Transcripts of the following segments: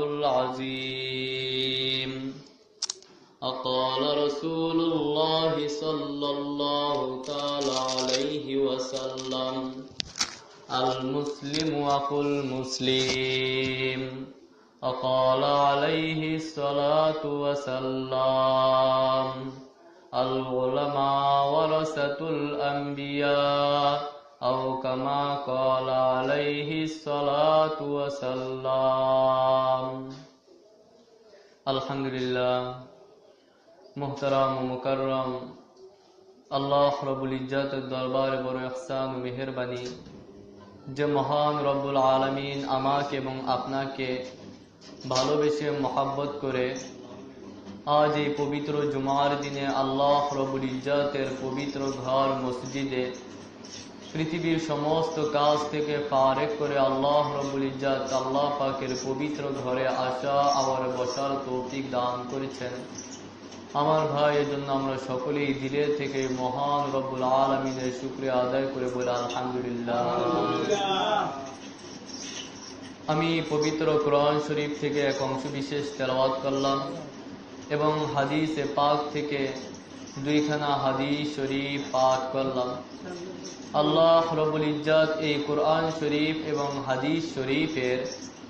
العظيم. أقال رسول الله صلى الله تعالى عليه وسلم. المسلم أخو المسلم. أقال عليه الصلاة والسلام العلماء ورثة الأنبياء. أو كما قال عليه الصلاة والسلام الحمد لله মোহতারাম ও মুকাররম আল্লাহ রবুল ইজ্জাতের দরবারে বড় ইহসান ও মেহরবানি যে মহান রব্বুল আলমিন আমাকে এবং আপনাকে ভালোবেসে মহাব্বত করে আজ এই পবিত্র জুমার দিনে আল্লাহ রবুল ইজ্জাতের পবিত্র ঘর মসজিদে পৃথিবীর সমস্ত কাজ থেকে ফারেক করে আল্লাহ রবুল ইজ্জাত, আল্লাহ পাকের পবিত্র ঘরে আসা আবার বসার তৌফিক দান করেছেন। আমার ভাই এর জন্য আমরা সকলেই দিলের থেকে মহান রব্বুল আলমিনের শুক্রিয়া আদায় করে বলে, আলহামদুলিল্লাহ। আমি পবিত্র কোরআন শরীফ থেকে এক অংশ বিশেষ তেলাওয়াত করলাম এবং হাদিসে পাক থেকে দুইখানা হাদিস শরীফ পাঠ করলাম। আল্লাহ রবুল ইজ্জাত এই কোরআন শরীফ এবং হাদিস শরীফের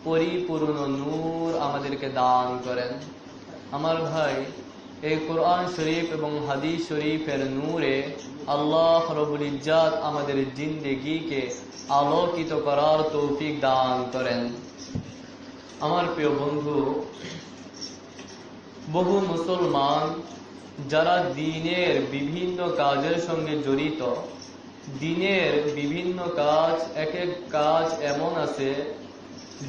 পরিপূর্ণ নূর আমাদেরকে দান করেন। আমার ভাই, এই কোরআন শরীফ এবং হাদিস শরীফের নূরে আল্লাহ রবুল ইজ্জাত আমাদের জিন্দেগিকে আলোকিত করার তৌফিক দান করেন। আমার প্রিয় বন্ধু, বহু মুসলমান যারা দিনের বিভিন্ন কাজের সঙ্গে জড়িত, দিনের বিভিন্ন কাজ, এক এক কাজ এমন আছে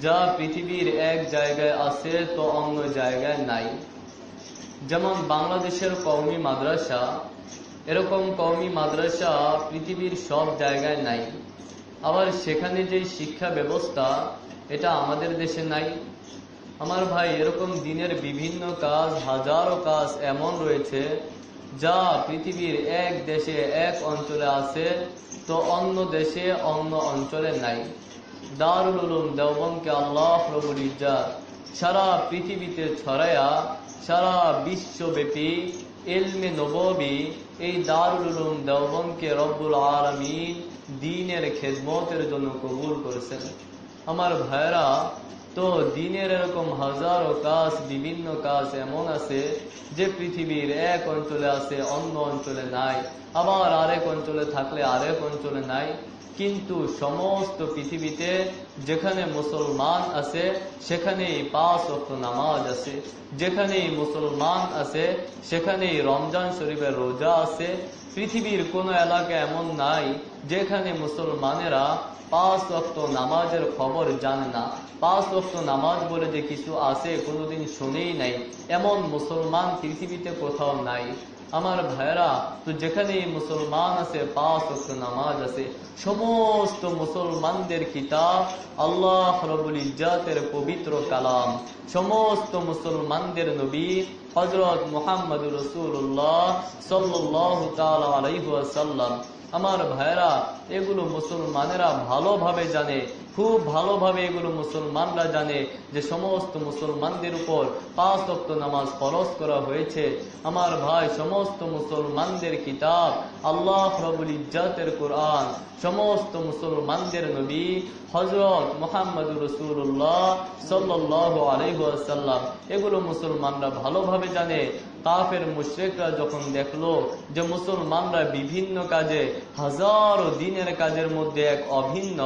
যা পৃথিবীর এক জায়গায় আছে তো অন্য জায়গায় নাই। যেমন বাংলাদেশের কওমি মাদ্রাসা, এরকম কওমি মাদ্রাসা পৃথিবীর সব জায়গায় নাই। আবার সেখানে যে শিক্ষা ব্যবস্থা, এটা আমাদের দেশে নাই। আমার ভাই, এরকম দিনের বিভিন্ন কাজ, হাজারো কাজ এমন রয়েছে যা পৃথিবীর এক দেশে, এক অঞ্চলে আছে, তো অন্য দেশে অন্য অঞ্চলে নাই। দারুল উলুম দেওবনকে আল্লাহ রবুল ইজ্জাত। সারা পৃথিবীতে ছড়ায়া, সারা বিশ্বব্যাপী এলমে নববী এই দারুল উলুম দেওবনকে রব্বুল আলমিন দিনের খেদমতের জন্য কবুল করেছেন। আমার ভাইরা তো দিনের এরকম হাজারো কাজ, বিভিন্ন কাজ এমন আছে যে পৃথিবীর এক অঞ্চলে আছে, অন্য অঞ্চলে নাই। আবার আরেক অঞ্চলে থাকলে আরেক অঞ্চলে নাই। কিন্তু সমস্ত পৃথিবীতে যেখানে মুসলমান আছে, সেখানেই পাঁচ অক্ট নামাজ আছে। যেখানেই মুসলমান আছে, সেখানেই রমজান শরীফের রোজা আছে। পৃথিবীর কোনো এলাকা এমন নাই যেখানে মুসলমানেরা পাঁচ অক্ট নামাজের খবর জানে না। পাঁচ অক্ট নামাজ বলে যে কিছু আছে কোনোদিন শুনেই নাই। এমন মুসলমান পৃথিবীতে কোথাও নাই। আমার ভাইরা তো যেখানে মুসলমান আছে, পাঁচ নামাজ আছে, সমস্ত মুসলমানদের কিতাব আল্লাহ রবুল ইজাতের পবিত্র কালাম। সমস্ত মুসলমানদের নবী হজরত মোহাম্মদ রসুল্লাহ সাল্লাহ আলাইসাল্লাম আমার ভাইরা এগুলো মুসলমানেরা ভালোভাবে জানে, খুব ভালোভাবে এগুলো মুসলমানরা জানে যে সমস্ত মুসলমানদের উপর পাঁচ অক্ট নামাজ ফরজ করা হয়েছে। আমার ভাই, সমস্ত মুসলমানদের কিতাব আল্লাহ রবুল ইজাতের কোরআন, সমস্ত মুসলমানদের নবী হজরত মোহাম্মদ রসুল্লাহ সাল্লাহ আলহাসাল্লাম এগুলো মুসলমানরা ভালোভাবে জানে। কাফের মুশ্রেকরা যখন দেখল যে মুসলমানরা বিভিন্ন কাজে, হাজারো দিনের কাজের মধ্যে এক অভিন্ন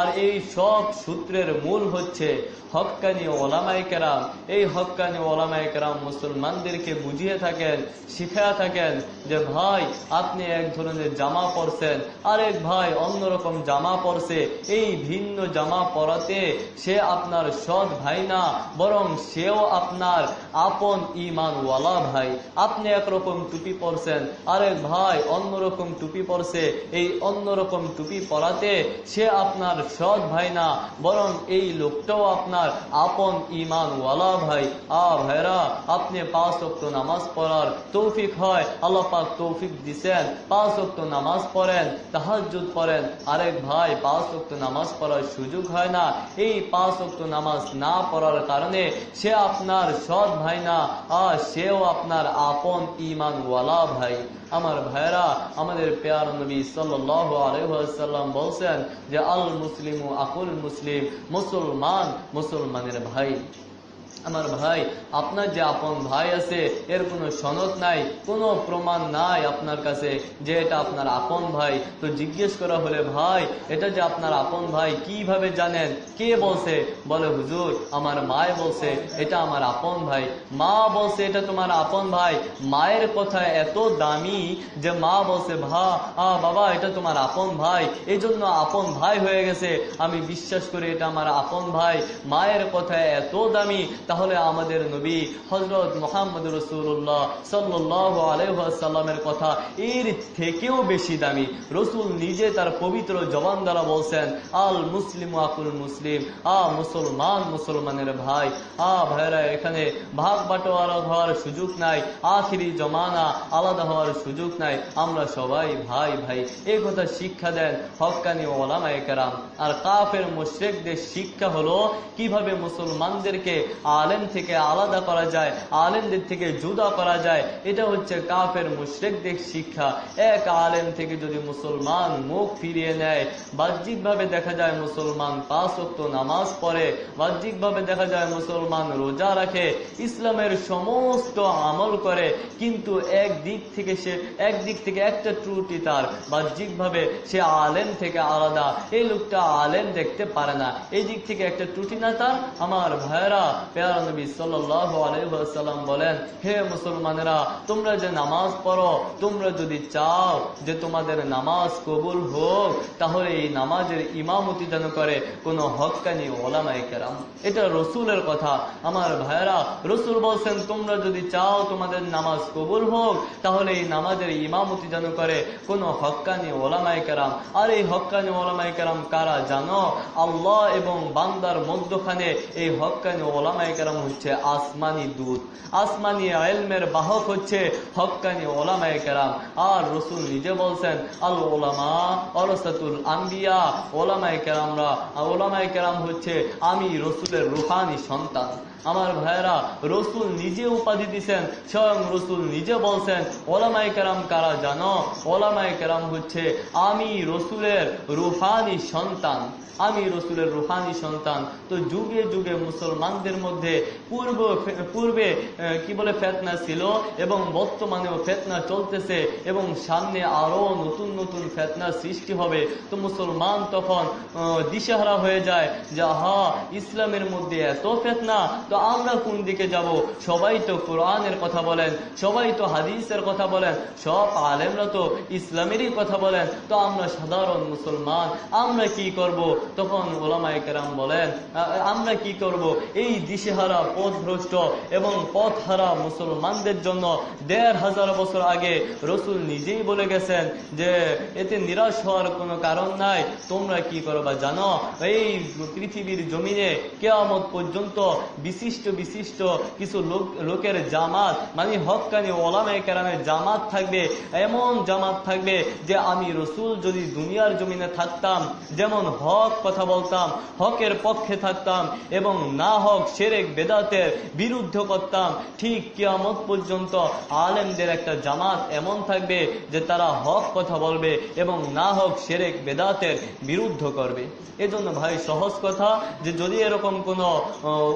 আর এই সব সূত্রের মূল হচ্ছে হকানি ওলামাই কেরাম। এই হকানি ওলামাই কেরাম মুসলমানদেরকে বুঝিয়ে থাকেন শিখায়া থাকেন যে, ভাই, আপনি এক ধরনের জামা পরছেন আরেক ভাই অন্যরকম জামা পরছে। এই ভিন্ন জামা পরাতে সে আপনার সৎ ভাই না, বরং সেও আপনার আপন ইমান ওয়ালা ভাই, আপনি একরকম টুপি পরছেন আরেক ভাই, অন্যরকম টুপি পরছে, এই অন্যরকম টুপি পরাতে সে আপনার সৎ ভাই না, বরং এই লোকটাও আপনার আপন ইমান ওয়ালা ভাই। আ ভাইরা আপনি পাঁচ ওয়াক্ত নামাজ পড়ার তৌফিক হয়, আল্লাহ পাক তৌফিক দিছেন, পাঁচ ওয়াক্ত নামাজ পড়েন, তাহাজ্জুদ পড়েন আরেক ভাই, পাঁচ ওয়াক্ত নামাজ পড়ার সুযোগ হয় না, এই পাঁচ ওয়াক্ত নামাজ না পড়ার কারণে সে আপনার সৎ ভাই না আর সেও আপনার আপন ইমান ওয়ালা ভাই। আমার ভাইরা আমাদের পেয়ার নবী সাল আলহাম বলছেন যে আল মুসলিম আকুল মুসলিম, মুসলমান মুসলমানের ভাই। আমার ভাই, আপনার যে আপন ভাই আছে, এর কোনো সনদ নাই, কোনো প্রমাণ নাই আপনার কাছে যে এটা আপনার আপন ভাই। তো জিজ্ঞেস করা হলে, ভাই, এটা যে আপনার আপন ভাই, কীভাবে জানেন? কে বলছে? বলে, হুজুর, আমার মায় বলছে, এটা আমার আপন ভাই। মা বলছে, এটা তোমার আপন ভাই। মায়ের কথা এত দামি যে মা বলছে, ভা, আ, বাবা, এটা তোমার আপন ভাই। এই জন্য আপন ভাই হয়ে গেছে। আমি বিশ্বাস করি এটা আমার আপন ভাই। মায়ের কথা এত দামি তাহলে আমাদের নবী হজরত মোহাম্মদ রসুল্লাহ সাল্লাহ আলহামের কথা এর থেকেও বেশি দামি। রসুল নিজে তার পবিত্র জবান দ্বারা বলছেন, আল মুসলিম আকুল মুসলিম, আ মুসলমান মুসলমানের ভাই, আ ভাইরা এখানে ভাগ বাটোয়ারা হওয়ার সুযোগ নাই, আখিরি জমানা আলাদা হওয়ার সুযোগ নাই, আমরা সবাই ভাই ভাই। এই কথা শিক্ষা দেন হকানি ওলামায় আর কাফের মুশ্রেকদের শিক্ষা হলো কীভাবে মুসলমানদেরকে আলেম থেকে আলাদা করা যায়, আলেমদের থেকে জুদা করা যায়। এটা হচ্ছে কাফের মুশ্রেকদের শিক্ষা। এক আলেম থেকে যদি মুসলমান মুখ ফিরিয়ে নেয়, বাহ্যিকভাবে দেখা যায় মুসলমান পাঁচ অক্ত নামাজ পড়ে, বাহ্যিকভাবে দেখা যায় মুসলমান রোজা রাখে, ইসলামের সমস্ত আমল করে, কিন্তু এক দিক থেকে সে, এক দিক থেকে একটা ত্রুটি তার, বাহ্যিকভাবে সে আলেম থেকে আলাদা। এই লোকটা আলেম দেখতে পারে না। এই দিক থেকে একটা ত্রুটি না তার? আমার ভাইরা চাও তোমাদের নামাজ কবুল হোক, তাহলে এই নামাজের ইমামতি করে কোনো হকানি ওলামাই রসুলের আমার রসুল বলছেন, তোমরা যদি চাও তোমাদের নামাজ কবুল হোক, তাহলে এই নামাজের ইমামতি যেন করে কোনো হকানি ওলামাই কেরাম। আর এই হকানি ওলামাই কেরাম কারা জানো? আল্লাহ এবং বান্দার মধ্যখানে এই হকানি ওলামাই হচ্ছে আসমানি দূত। আসমানি আলমের বাহক হচ্ছে হকানি আর রসুল নিজে বলছেন, আল ওলামা আম্বিয়া। হচ্ছে আমি রসুলের রুহানি সন্তান। আমার ভাইয়েরা, রসুল নিজে উপাধি দিছেন, স্বয়ং রসুল নিজে বলছেন ওলামাই কেরাম কারা জানো? ওলামাই কেরাম হচ্ছে আমি রসুলের রুহানি সন্তান। আমি রসুলের রুহানি সন্তান। তো যুগে যুগে মুসলমানদের মধ্যে পূর্ব, পূর্বে কি বলে ফেতনা ছিল এবং বর্তমানেও ফেতনা চলতেছে এবং সামনে আরও নতুন নতুন ফেতনা সৃষ্টি হবে। তো মুসলমান তখন দিশেহারা হয়ে যায় যে হা ইসলামের মধ্যে এত ফেতনা, তো আমরা কোন দিকে যাব? সবাই তো কোরআনের কথা বলেন, সবাই তো হাদিসের কথা বলেন, সব আলেমরা তো ইসলামেরই কথা বলেন। তো আমরা সাধারণ মুসলমান, আমরা কি করব? তখন ওলামায় বলেন আমরা কি করব? এই দিশেহারা পথভ্রষ্ট এবং পথহারা মুসলমানদের জন্য দেড় হাজার বছর আগে রসুল নিজেই বলে গেছেন যে, এতে নিরাশ হওয়ার কোনো কারণ নাই। তোমরা কি করবা জানো? এই পৃথিবীর জমিনে কেয়ামত পর্যন্ত বিশিষ্ট বিশিষ্ট কিছু লোক, লোকের জামাত মানে হকানি ওলামায় কেরামের জামাত থাকবে, এমন জামাত থাকবে যে, আমি রসুল যদি দুনিয়ার জমিনে থাকতাম, যেমন হক কথা বলতাম, হকের পক্ষে থাকতাম এবং না হক সেরেক বেদাতের বিরুদ্ধ করতাম ঠিক কিয়ামত পর্যন্ত আলেমদের একটা জামাত এমন থাকবে যে তারা হক কথা বলবে এবং না হক সেরেক বেদাতের বিরুদ্ধ করবে। এজন্য ভাই, সহজ কথা যে যদি এরকম কোনো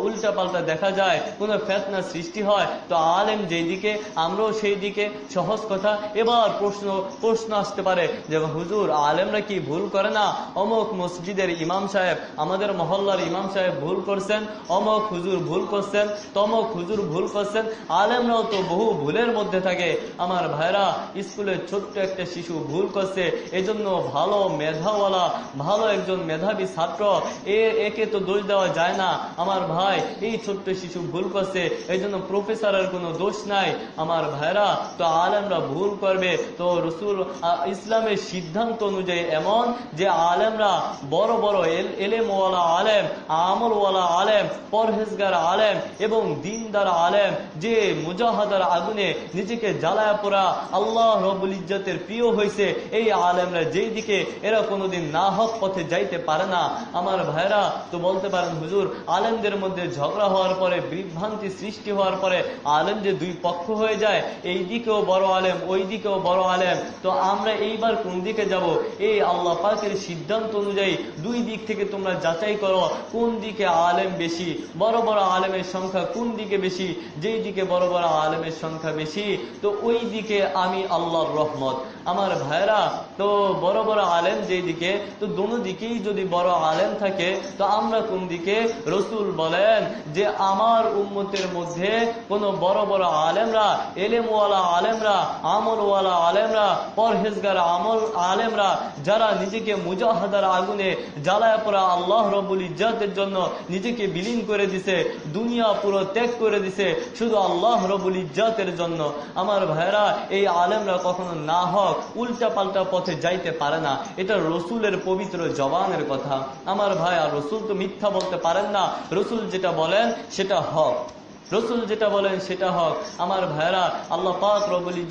উল্টা পাল্টা দেখা যায়, কোনো ফেতনা সৃষ্টি হয়, তো আলেম যেই দিকে, আমরাও সেই দিকে। সহজ কথা। এবার প্রশ্ন প্রশ্ন আসতে পারে যে হুজুর, আলেমরা কি ভুল করে না? অমুক মসজিদের ইমাম সাহেব, আমাদের মহল্লার ইমাম সাহেব ভুল করছেন। অমক হুজুর ভুল করছেন, তমক হুজুর ভুল করছেন, আলেমরাও তো বহু ভুলের মধ্যে থাকে। আমার ভাইরা স্কুলের ছোট্ট একটা শিশু ভুল করছে, এজন্য ভালো মেধাওয়ালা, ভালো একজন মেধাবী ছাত্র, এ, একে তো দোষ দেওয়া যায় না। আমার ভাই, এই ছোট্ট শিশু ভুল করছে এই জন্য প্রফেসরের কোনো দোষ নাই। আমার ভাইরা, তো আলেমরা ভুল করবে। তো রসুল ইসলামের সিদ্ধান্ত অনুযায়ী এমন যে আলেমরা বড় বড় এল- এলেমওয়ালা আলেম, আমলওয়ালা আলেম, পরহেজগার আলেম এবং দিনদার আলেম যে মুজাহাদার আগুনে নিজেকে জ্বালায় পোড়া আল্লাহ রবুল ইজ্জতের প্রিয় হয়েছে এই আলেমরা যেই দিকে এরা কোনোদিন না হক পথে যাইতে পারে না। আমার ভাইরা তো বলতে পারেন, হুজুর, আলেমদের মধ্যে ঝগড়া হওয়ার পরে, বিভ্রান্তি সৃষ্টি হওয়ার পরে আলেম যে দুই পক্ষ হয়ে যায়, এই দিকেও বড় আলেম, ওই দিকেও বড় আলেম। তো আমরা এইবার কোন দিকে যাব? এই আল্লাহ পাকের সিদ্ধান্ত অনুযায়ী দুই দিক থেকে তোমরা যাচাই করো, কোন দিকে আলেম বেশি, বড় আলেমের সংখ্যা কোন দিকে বেশি? যেই দিকে বড় বড় আলেমের সংখ্যা বেশি, তো ওই দিকে আমি আল্লাহর রহমত। আমার ভাইরা তো বড় বড় আলেম যেই দিকে তো দোনো দিকেই যদি বড় আলেম থাকে, তো আমরা কোন দিকে? রসুল বলেন যে, আমার উম্মতের মধ্যে কোন বড় বড় আলেমরা, এলেমওয়ালা আলেমরা, আমলওয়ালা আলেমরা, পরহেজগার আমল আলেমরা, যারা নিজেকে মুজাহাদার আগুনে জ্বালায় পড়া আল্লাহ রবুল ইজ্জাতের জন্য নিজেকে বিলীন করে দিছে, দুনিয়া পুরো ত্যাগ করে দিছে, শুধু আল্লাহ রবুল ইজ্জাতের জন্য। আমার ভাইরা এই আলেমরা কখনো না হক। উল্টা পাল্টা পথে যাইতে পারে না। এটা রসুলের পবিত্র জবানের কথা। আমার ভাই আর রসুল তো মিথ্যা বলতে পারেন না। রসুল যেটা বলেন, সেটা হক। রসুল যেটা বলেন, সেটা হক। আমার ভাইরা আল্লাহ পাক রবুল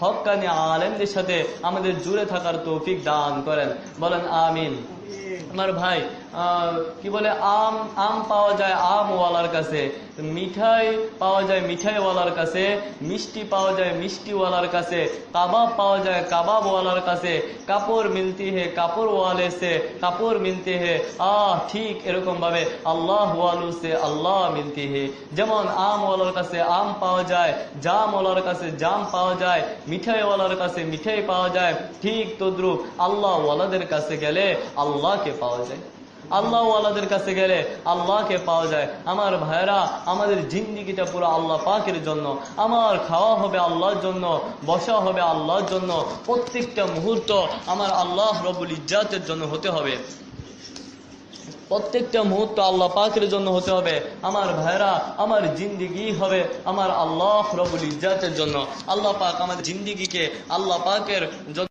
হক কানে আলেমদের সাথে আমাদের জুড়ে থাকার তৌফিক দান করেন। বলেন, আমিন। আমার ভাই কি বলে, আম আম পাওয়া যায় আমওয়ালার কাছে, মিঠাই পাওয়া যায় মিঠাইওয়ালার কাছে, মিষ্টি পাওয়া যায় মিষ্টিওয়ালার কাছে, কাবাব পাওয়া যায় কাবাবওয়ালার কাছে, কাপড় মিলতি হে কাপড় ওয়ালে সে, কাপড় মিলতে হে, আহ, ঠিক এরকম ভাবে আল্লাহ ওয়ালু সে, আল্লাহ মিলতি হে। যেমন আমওয়ালার কাছে আম পাওয়া যায়, জামওয়ালার কাছে জাম পাওয়া যায়, মিঠাইওয়ালার কাছে মিঠাই পাওয়া যায়, ঠিক তদ্রুপ আল্লাহ ওয়ালাদের কাছে গেলে আল্লাহকে পাওয়া যায়। আল্লাহ আল্লাহদের কাছে গেলে আল্লাহকে পাওয়া যায়। আমার ভাইরা আমাদের জিন্দিগিটা পুরো আল্লাহ পাকের জন্য। আমার খাওয়া হবে আল্লাহর জন্য, বসা হবে আল্লাহর জন্য। প্রত্যেকটা মুহূর্ত আমার আল্লাহ রবুল ইজ্জাতের জন্য হতে হবে। প্রত্যেকটা মুহূর্ত আল্লাহ পাকের জন্য হতে হবে। আমার ভাইরা আমার জিন্দিগি হবে আমার আল্লাহ রবুল ইজ্জাতের জন্য। আল্লাহ পাক আমার জিন্দিগিকে আল্লাহ পাকের জন্য